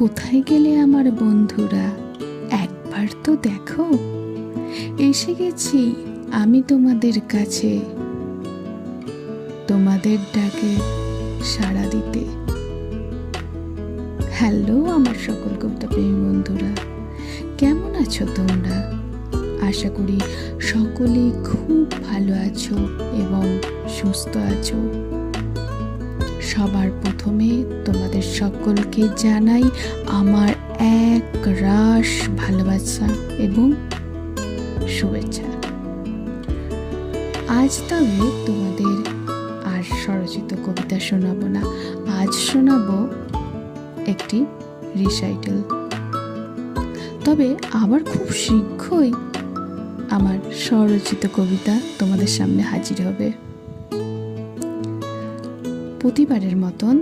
কোথায় গেলে আমার বন্ধুরা? একবার তো দেখো। এসে গেছি, আমি তোমাদের কাছে। তোমাদের ডাকে সাড়া দিতে। হ্যালো আমার সকল কবিতা প্রেমী বন্ধুরা, কেমন আছো তোমরা? আশা করি সকলেই খুব ভালো আছো এবং সুস্থ আছো। সবার প্রথমে তোমাদের সকলকে জানাই আমার এক রাস ভালোবাসা এবং শুভেচ্ছা। আজ তবে তোমাদের আর স্বরচিত কবিতা শোনাবো না, আজ শোনাবো একটি রিসাইটেল তবে আবার খুব শীঘ্রই আমার স্বরচিত কবিতা তোমাদের সামনে হাজির হবে। প্রতিবারের মতন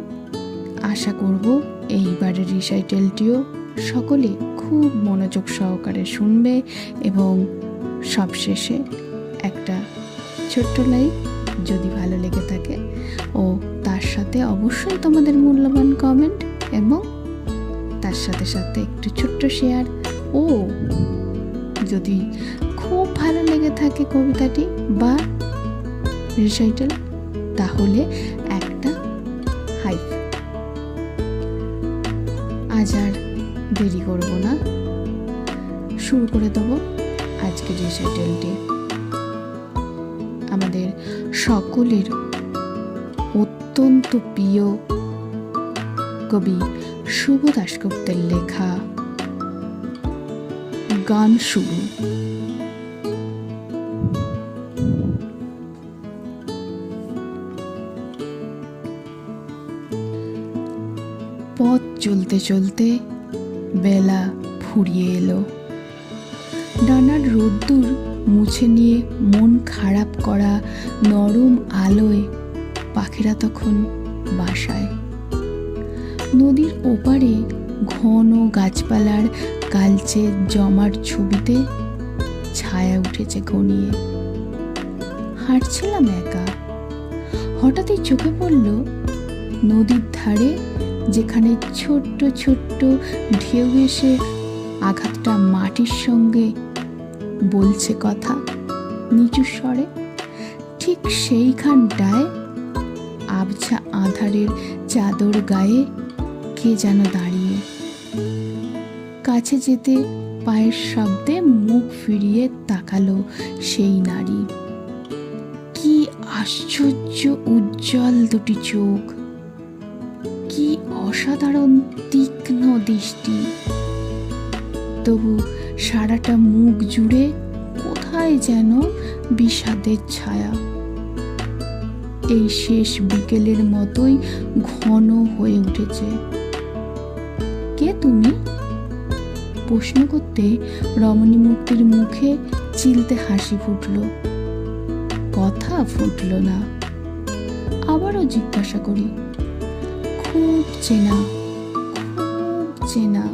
আশা করব এইবারের রিসাইটেলটিও সকলে খুব মনোযোগ সহকারে শুনবে এবং সবশেষে একটা ছোট্ট লাইক যদি ভালো লেগে থাকে ও তার সাথে অবশ্যই তোমাদের মূল্যবান কমেন্ট এবং তার সাথে সাথে একটু ছোট্ট শেয়ার ও যদি খুব ভালো লেগে থাকে কবিতাটি বা রিসাইটেল তাহলে আজ আর দেরি করব না। শুরু করে দেবো আজকের রিসাইটেলটি আমাদের সকলের অত্যন্ত প্রিয় কবি শুভ দাশগুপ্তের লেখা গান শুরু চলতে চলতে বেলা ফুরিয়ে এলো। ডানার রোদ্দুর মুছে নিয়ে মন খারাপ করা নরম আলোয় পাখিরা তখন বাসায়। নদীর ওপারে ঘন গাছপালার কালচে জমার ছবিতে ছায়া উঠেছে ঘনিয়ে। হাঁটছিলাম একা। হঠাৎই চোখে পড়ল নদীর ধারে যেখানে ছোট্ট ছোট্ট ঢেউ এসে আঘাতটা মাটির সঙ্গে বলছে কথা। নিচু স্বরে, ঠিক সেইখানটায় আবছা আধারের চাদর গায়ে কে যেন দাঁড়িয়ে। কাছে যেতে পায়ের শব্দে মুখ ফিরিয়ে তাকালো সেই নারী। কি আশ্চর্য উজ্জ্বল দুটি চোখ। কি অসাধারণ তীক্ষ্ণ দৃষ্টি। তবু সারাটা মুখ জুড়ে কোথায় যেন বিষাদের ছায়া। এই শেষ বিকেলের মতোই ঘন হয়ে উঠেছে। কে তুমি? প্রশ্ন করতে রমণী মূর্তির মুখে চিলতে হাসি ফুটল। কথা ফুটল না। আবারও জিজ্ঞাসা করি খুব চেনা খুব চেনা।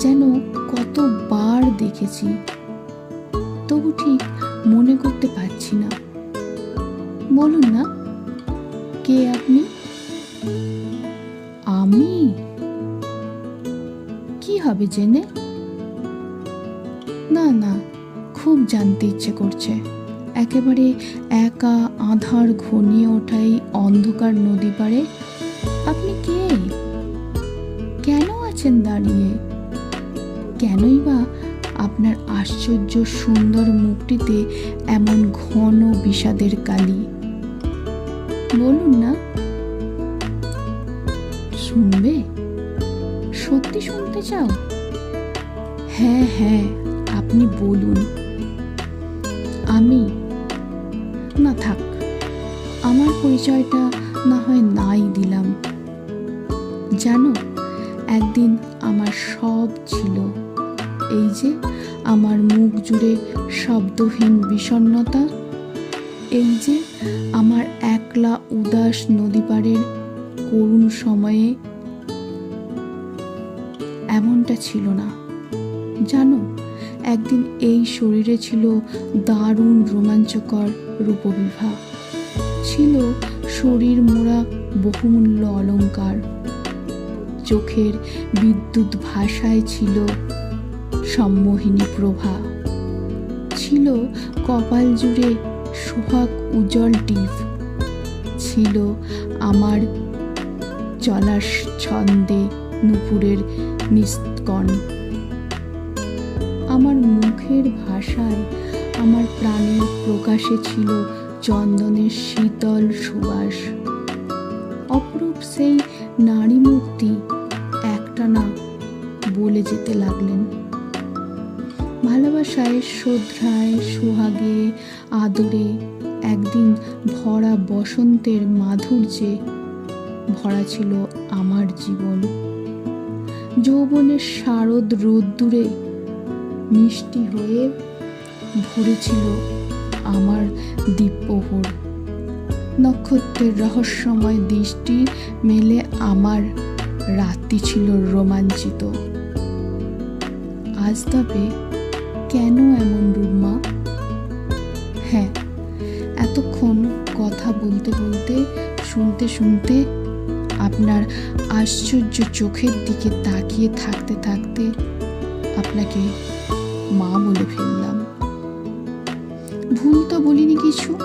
যেন কতবার দেখেছি, তবু ঠিক মনে করতে পারছি না। বলুন না, কে আপনি? আমি? কি হবে জেনে? না না, খুব জানতে ইচ্ছে করছে। একেবারে একা আধার ঘনিয়ে ওঠাই অন্ধকার নদী পাড়ে আছেন দাঁড়িয়ে। কেনই বা আপনার আশ্চর্য সুন্দর মুখটিতে এমন ঘন বিষাদের কালি। বলুন না। শুনবে? সত্যি শুনতে চাও? হ্যাঁ হ্যাঁ আপনি বলুন। আমি? না থাক, আমার পরিচয়টা না হয় নাই দিলাম। জানো একদিন আমার সব ছিল। এই যে আমার মুখ জুড়ে শব্দহীন বিষণ্ণতা, এই যে আমার একলা উদাস নদী পাড়ের করুণ সময়ে এমনটা ছিল না। জানো, একদিন এই শরীরে ছিল দারুণ রোমাঞ্চকর রূপবিভা। ছিল শরীর মোড়া বহুমূল্য অলংকার চোখের বিদ্যুৎ ভাষায় ছিল সম্মোহিনী প্রভা। ছিল কপাল জুড়ে সোহাগ উজ্জ্বল টিপ। ছিল আমার চলার ছন্দে নুপুরের নিস্কণ আমার মুখের ভাষায় আমার প্রাণের প্রকাশে ছিল চন্দনের শীতল সুবাস। অপরূপ সেই নারী মূর্তি ভালোবাসায় শ্রদ্ধায়, সোহাগে, আদরে একদিন ভরা বসন্তের মাধুর্যে ভরা ছিল আমার জীবন। যৌবনের শারদ রোদ্দুরে মিষ্টি হয়ে ভরেছিল আমার দ্বীপহর নক্ষত্রের রহস্যময় দৃষ্টি মেলে আমার, রাত্রি ছিল রোমাঞ্চিত। আজ তবে কেন এমন রুমা হ্যাঁ এতক্ষণ কথা বলতে বলতে, শুনতে শুনতে আপনার আশ্চর্য চোখের দিকে তাকিয়ে থাকতে থাকতে আপনাকে মা বলে ফেললাম। ভুল তো বলিনি কিছু?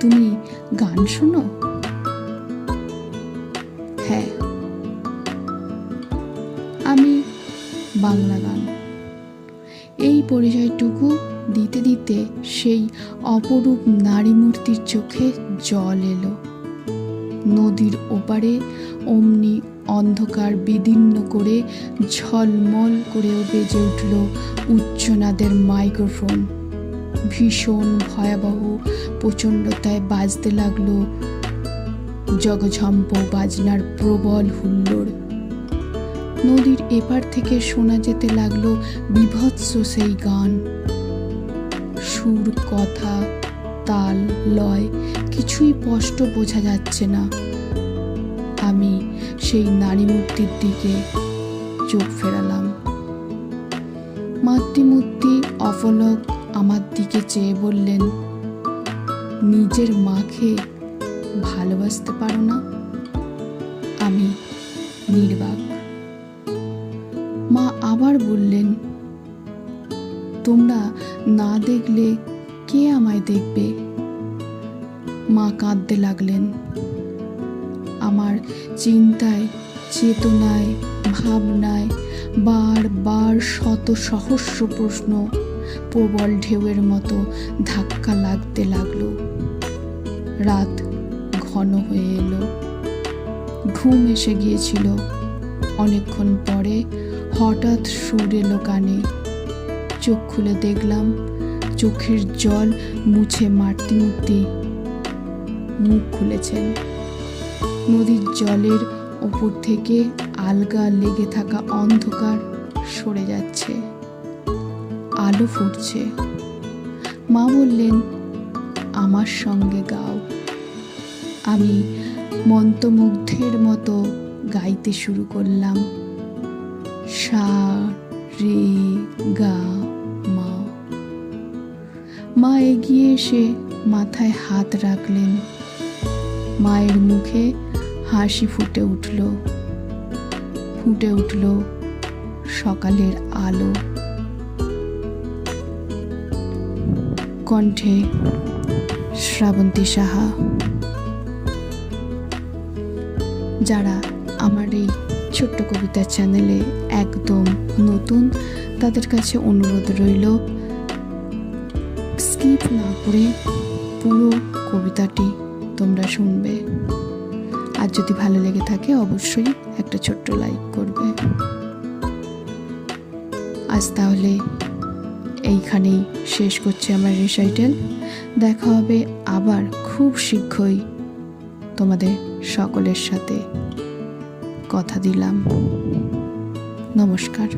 তুমি গান শোনো? হ্যাঁ। আমি বাংলা গান পরিচয়টুকু দিতে দিতে সেই অপরূপ নারী মূর্তির চোখে জল এলো। নদীর ওপারে অমনি অন্ধকার বিদীর্ণ করে ঝলমল করেও বেজে উঠল উচ্চনাদের মাইক্রোফোন। ভীষণ ভয়াবহ প্রচণ্ডতায় বাজতে লাগল জগঝম্প বাজনার প্রবল হুল্লোড়। নদীর এপার থেকে শোনা যেতে লাগল বিভৎস সেই গান। সুর, কথা, তাল, লয়, কিছুই স্পষ্ট বোঝা যাচ্ছে না। আমি সেই নারী মূর্তির দিকে চোখ ফেরালাম। মাতৃমূর্তি অফলক আমার দিকে চেয়ে বললেন, নিজের মাকে ভালোবাসতে পারো না? আমি নির্বাক। মা আবার বললেন, তোমরা না দেখলে কে আমায় দেখবে? মা কাঁদতে লাগলেন। আমার চিন্তায়, চেতনায়, ভাবনায় বার বার শত সহস্র প্রশ্ন প্রবল ঢেউয়ের মতো ধাক্কা লাগতে লাগল। রাত ঘন হয়ে এলো। ঘুম এসে গিয়েছিল। অনেকক্ষণ পরে হঠাৎ সুর এলো কানে চোখ খুলে দেখলাম চোখের জল মুছে মারতি মূর্তি মুখ খুলেছেন। নদীর জলের ওপর থেকে আলগা লেগে থাকা অন্ধকার সরে যাচ্ছে। আলো ফুটছে। মা বললেন, আমার সঙ্গে গাও। আমি মন্ত্রমুগ্ধের মতো গাইতে শুরু করলাম। সা রে গা মা মা এগিয়ে এসে মাথায় হাত রাখলেন। মায়ের মুখে হাসি ফুটে উঠল। ফুটে উঠল সকালের আলো। কণ্ঠে শ্রাবন্তী সাহা, যারা আমার এই ছোট্ট কবিতা চ্যানেলে একদম নতুন তাদের কাছে অনুরোধ রইল স্কিপ না করে পুরো কবিতাটি তোমরা শুনবে। আর যদি ভালো লেগে থাকে, অবশ্যই একটা ছোট্ট লাইক করবে। আজ তাহলে এইখানেই শেষ করছি আমার রিসাইটেল দেখা হবে আবার খুব শীঘ্রই তোমাদের সকলের সাথে। কথা দিলাম। নমস্কার।